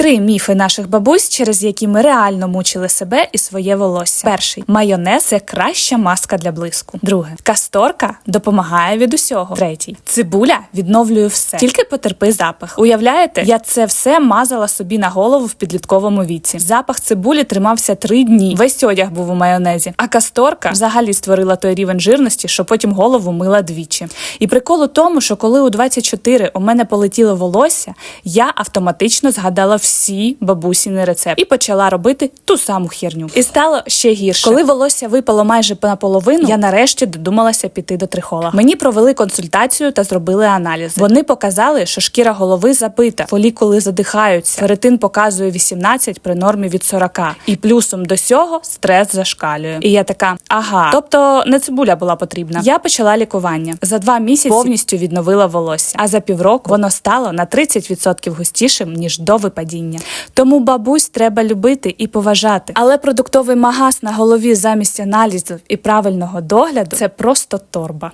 Три міфи наших бабусь, через які ми реально мучили себе і своє волосся. Перший майонез це краща маска для блиску. Друге, касторка допомагає від усього. Третій цибуля відновлює все. Тільки потерпи запах. Уявляєте, я це все мазала собі на голову в підлітковому віці. Запах цибулі тримався три дні. Весь одяг був у майонезі. А касторка взагалі створила той рівень жирності, що потім голову мила двічі. І прикол у тому, що коли у 24 у мене полетіло волосся, я автоматично згадала бабусіни рецепти і почала робити ту саму херню. І стало ще гірше. Коли волосся випало майже наполовину, я нарешті додумалася піти до трихола. Мені провели консультацію та зробили аналіз. Вони показали, що шкіра голови забита, фолікули задихаються. Феритин показує 18 при нормі від 40. І плюсом до цього стрес зашкалює. І я така, ага, тобто не цибуля була потрібна. Я почала лікування. За два місяці повністю відновила волосся. А за півроку воно стало на 30% густішим ніж до випадіння. Тому бабусь треба любити і поважати. Але продуктовий магаз на голові замість аналізів і правильного догляду це просто торба.